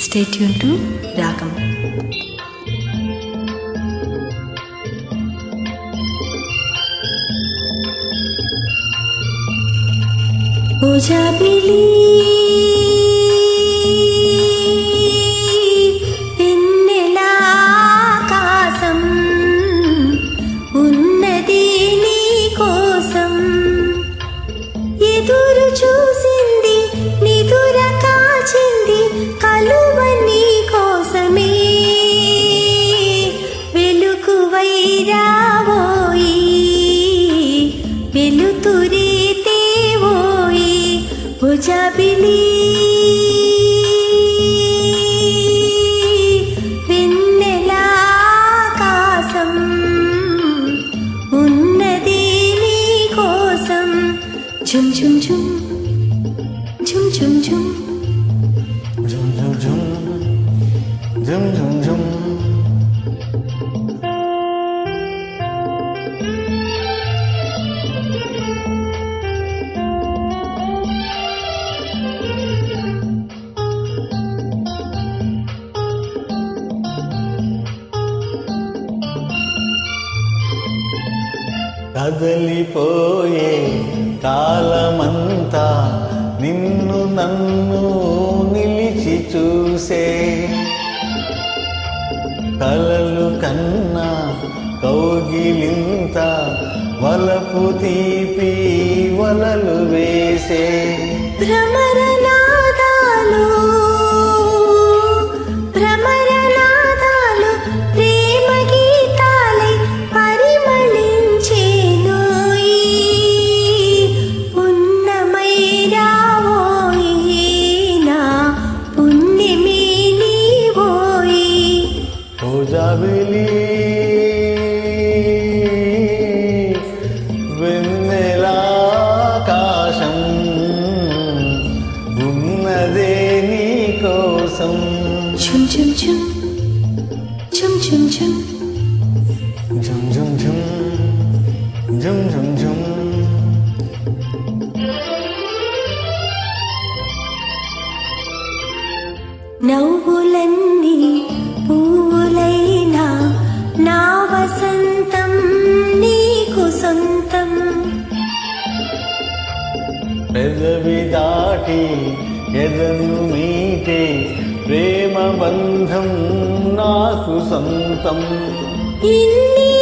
Stay tune to రాగం ఓజాబిలి భుజబిలి వెన్నెల ఆకాశం ఉన్నది నీ కోసం ఝుమ్ ఝుమ్ ఝుమ్ ఝుమ్ ఝుమ్ ఝుమ్ Zum zum zum zum zum కదలిపోయే కాలమంతా నిన్ను నన్ను నిలిచి చూసే. కలలు కన్నా కౌగిలింత వలపు తీపి పూజాబిలి వెన్నెలాకాశం ఉన్నదే నీ కోసం. జుమ్ జుమ్ జుమ్ జుమ్ జుమ్ జుమ్ నవ్వులన్నీ నా వసంతం నీకు సొంతం. పెదవి దాటి ఎదను మీటే ప్రేమ బంధం నాకు సొంతం. ఇన్ని